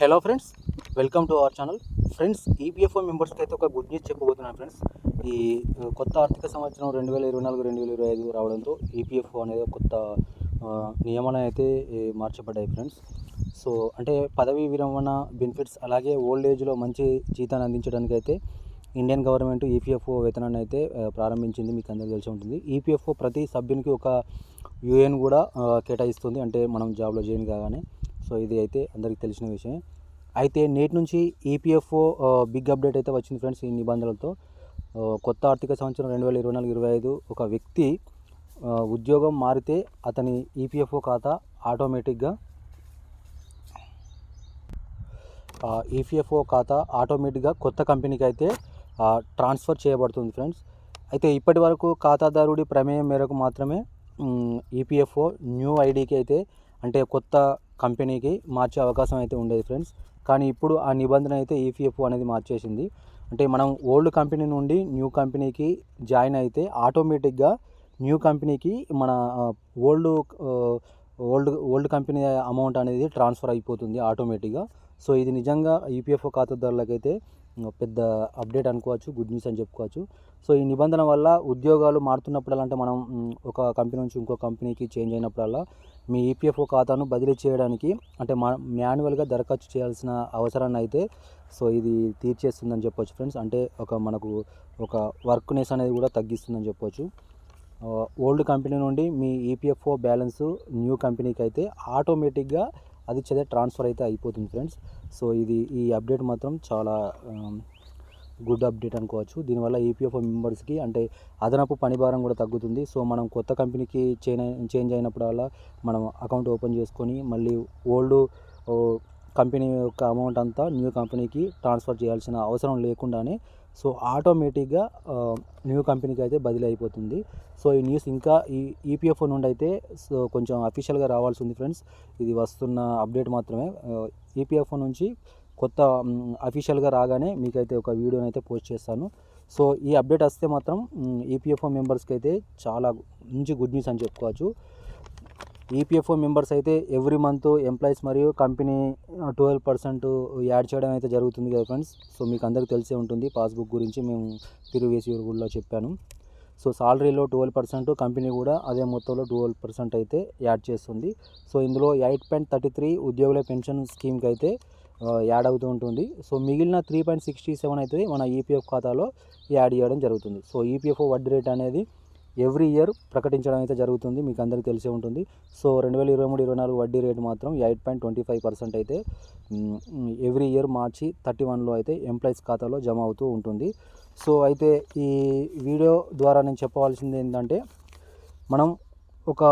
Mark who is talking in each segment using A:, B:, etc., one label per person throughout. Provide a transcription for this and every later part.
A: Hello friends welcome to our channel friends EPFO మెంబర్స్కి అయితే ఒక గుడ్ న్యూస్ చెప్పబోతున్నాను ఫ్రెండ్స్ ఈ కొత్త ఆర్థిక సంవత్సరం రెండు వేల ఇరవై నాలుగు రెండు వేల ఇరవై ఐదు రావడంతో ఈపీఎఫ్ఓ అనేది కొత్త నియమన అయితే మార్చబడ్డాయి ఫ్రెండ్స్ సో అంటే పదవీ విరమణ బెనిఫిట్స్ అలాగే ఓల్డ్ ఏజ్లో మంచి జీతాన్ని అందించడానికి అయితే ఇండియన్ గవర్నమెంట్ ఈపీఎఫ్ఓ వేతనాన్ని అయితే ప్రారంభించింది. మీకు అందరికీ తెలిసి ఉంటుంది. ఈపీఎఫ్ఓ ప్రతి సభ్యునికి ఒక యూఏఎన్ కూడా కేటాయిస్తుంది. అంటే మనం జాబ్లో జాయిన్ కాగానే సో ఇది అయితే అందరికీ తెలిసిన విషయం అయితే నేటి నుంచి ఈపీఎఫ్ఓ బిగ్ అప్డేట్ అయితే వచ్చింది ఫ్రెండ్స్ ఈ నిబంధనలతో. కొత్త ఆర్థిక సంవత్సరం రెండు వేల ఇరవై నాలుగు ఇరవై ఐదు ఒక వ్యక్తి ఉద్యోగం మారితే అతని ఈపీఎఫ్ఓ ఖాతా ఆటోమేటిక్గా ఈపీఎఫ్ఓ ఖాతా ఆటోమేటిక్గా కొత్త కంపెనీకి అయితే ట్రాన్స్ఫర్ చేయబడుతుంది ఫ్రెండ్స్. అయితే ఇప్పటి వరకు ఖాతాదారుడి ప్రమేయం మేరకు మాత్రమే ఈపీఎఫ్ఓ న్యూ ఐడికి అయితే అంటే కొత్త కంపెనీకి మార్చే అవకాశం అయితే ఉండేది ఫ్రెండ్స్. కానీ ఇప్పుడు ఆ నిబంధన అయితే ఈపీఎఫ్ఓ అనేది మార్చేసింది. అంటే మనం ఓల్డ్ కంపెనీ నుండి న్యూ కంపెనీకి జాయిన్ అయితే ఆటోమేటిక్గా న్యూ కంపెనీకి మన old old old company amount అనేది ట్రాన్స్ఫర్ అయిపోతుంది ఆటోమేటిక్గా. సో ఇది నిజంగా ఈపీఎఫ్ఓ ఖాతాదారులకైతే పెద్ద అప్డేట్ అనుకోవచ్చు గుడ్ న్యూస్ అని చెప్పుకోవచ్చు. సో ఈ నిబంధన వల్ల ఉద్యోగాలు మారుతున్నప్పుడల్లా అంటే మనం ఒక కంపెనీ నుంచి ఇంకో కంపెనీకి చేంజ్ అయినప్పుడల్లా మీ ఈపీఎఫ్ఓ ఖాతాను బదిలీ చేయడానికి అంటే మా మాన్యువల్గా దరఖాస్తు చేయాల్సిన అవసరాన్ని అయితే సో ఇది తీర్చేస్తుందని చెప్పొచ్చు ఫ్రెండ్స్. అంటే ఒక మనకు ఒక వర్క్నెస్ అనేది కూడా తగ్గిస్తుందని చెప్పొచ్చు. ఓల్డ్ కంపెనీ నుండి మీ ఈపీఎఫ్ఓ బ్యాలెన్స్ న్యూ కంపెనీకి అయితే ఆటోమేటిక్గా అది చదివే ట్రాన్స్ఫర్ అయితే అయిపోతుంది ఫ్రెండ్స్. సో ఇది ఈ అప్డేట్ మాత్రం చాలా గుడ్ అప్డేట్ అనుకోవచ్చు. దీనివల్ల ఈపీఎఫ్ఓ మెంబర్స్కి అంటే అదనపు పని భారం కూడా తగ్గుతుంది. సో మనం కొత్త కంపెనీకి చేంజ్ చేంజ్ అయినప్పుడల్లా మనం అకౌంట్ ఓపెన్ చేసుకొని మళ్ళీ ఓల్డ్ కంపెనీ యొక్క అమౌంట్ అంతా న్యూ కంపెనీకి ట్రాన్స్ఫర్ చేయాల్సిన అవసరం లేకుండానే సో ఆటోమేటిక్గా న్యూ కంపెనీకి అయితే బదిలీ అయిపోతుంది సో ఈ న్యూస్ ఇంకా ఈ ఈపీఎఫ్ఓ నుండి అయితే సో కొంచెం అఫీషియల్గా రావాల్సి ఉంది ఫ్రెండ్స్. ఇది వస్తున్న అప్డేట్ మాత్రమే. ఈపీఎఫ్ఓ నుంచి కొత్త అఫీషియల్గా రాగానే మీకైతే ఒక వీడియోని అయితే పోస్ట్ చేస్తాను. సో ఈ అప్డేట్ వస్తే మాత్రం ఈపీఎఫ్ఓ మెంబర్స్కి అయితే చాలా మంచి గుడ్ న్యూస్ అని చెప్పుకోవచ్చు. ఈపీఎఫ్ఓ మెంబర్స్ అయితే ఎవ్రీ మంత్ ఎంప్లాయీస్ మరియు కంపెనీ ట్వెల్వ్ పర్సెంట్ యాడ్ చేయడం అయితే జరుగుతుంది కదా ఫ్రెండ్స్ సో మీకు అందరికీ తెలిసే ఉంటుంది. పాస్బుక్ గురించి మేము ప్రీవియస్ ఇయర్ కూడా చెప్పాను. సో సాలరీలో ట్వెల్వ్ పర్సెంట్ కంపెనీ కూడా అదే మొత్తంలో ట్వెల్వ్ పర్సెంట్ అయితే యాడ్ చేస్తుంది. సో ఇందులో ఎయిట్ పాయింట్ థర్టీ త్రీ ఉద్యోగుల పెన్షన్ స్కీమ్కి అయితే uh, యాడ్ అవుతూ ఉంటుంది. సో మిగిలిన త్రీ పాయింట్ సిక్స్టీ సెవెన్ అయితే మన ఈపీఎఫ్ ఖాతాలో యాడ్ చేయడం జరుగుతుంది. సో ఈపీఎఫ్ఓ వడ్డీ రేట్ అనేది ఎవ్రీ ఇయర్ ప్రకటించడం అయితే జరుగుతుంది మీకు అందరికీ తెలిసే ఉంటుంది. సో రెండు వేల ఇరవై మూడు ఇరవై నాలుగు వడ్డీ రేటు మాత్రం eight point twenty five percent అయితే ఎవ్రీ ఇయర్ మార్చి థర్టీ వన్లో అయితే ఎంప్లాయీస్ ఖాతాలో జమ అవుతూ ఉంటుంది. సో అయితే ఈ వీడియో ద్వారా నేను చెప్పవలసింది ఏంటంటే మనం ఒక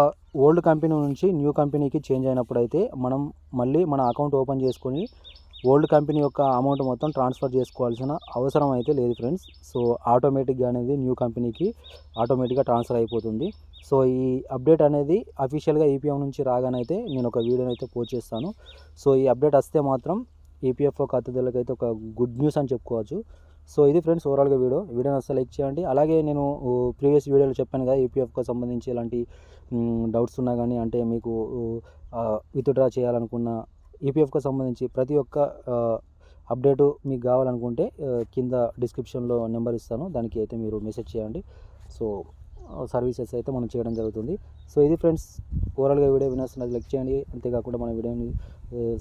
A: ఓల్డ్ కంపెనీ నుంచి న్యూ కంపెనీకి చేంజ్ అయినప్పుడు అయితే మనం మళ్ళీ మన అకౌంట్ ఓపెన్ చేసుకొని ఓల్డ్ కంపెనీ యొక్క అమౌంట్ మొత్తం ట్రాన్స్ఫర్ చేసుకోవాల్సిన అవసరం అయితే లేదు ఫ్రెండ్స్. సో ఆటోమేటిక్గా అనేది న్యూ కంపెనీకి ఆటోమేటిక్గా ట్రాన్స్ఫర్ అయిపోతుంది. సో ఈ అప్డేట్ అనేది అఫీషియల్గా ఈపీఎఫ్ నుంచి రాగానైతే నేను ఒక వీడియోని అయితే పోస్ట్ చేస్తాను. సో ఈ అప్డేట్ వస్తే మాత్రం ఈపీఎఫ్ఓ ఖాతాదారులకు అయితే ఒక గుడ్ న్యూస్ అని చెప్పుకోవచ్చు. సో ఇది ఫ్రెండ్స్ ఓవరాల్గా వీడియో. వీడియో అసలు లైక్ చేయండి. అలాగే నేను ప్రీవియస్ వీడియోలో చెప్పాను కదా ఈపీఎఫ్కి సంబంధించి ఇలాంటి డౌట్స్ ఉన్నా కానీ అంటే మీకు విత్డ్రా చేయాలనుకున్న ఈపీఎఫ్కి సంబంధించి ప్రతి ఒక్క అప్డేటు మీకు కావాలనుకుంటే కింద డిస్క్రిప్షన్లో నెంబర్ ఇస్తాను. దానికి అయితే మీరు మెసేజ్ చేయండి. సో సర్వీసెస్ అయితే మనం చేయడం జరుగుతుంది. సో ఇది ఫ్రెండ్స్ ఓవరాల్గా వీడియో వినేస్తున్నది లైక్ చేయండి. అంతేకాకుండా మన వీడియోని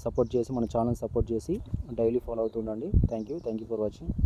A: సపోర్ట్ చేసి మన ఛానల్ సపోర్ట్ చేసి daily follow అవుతుండండి thank you thank you for watching.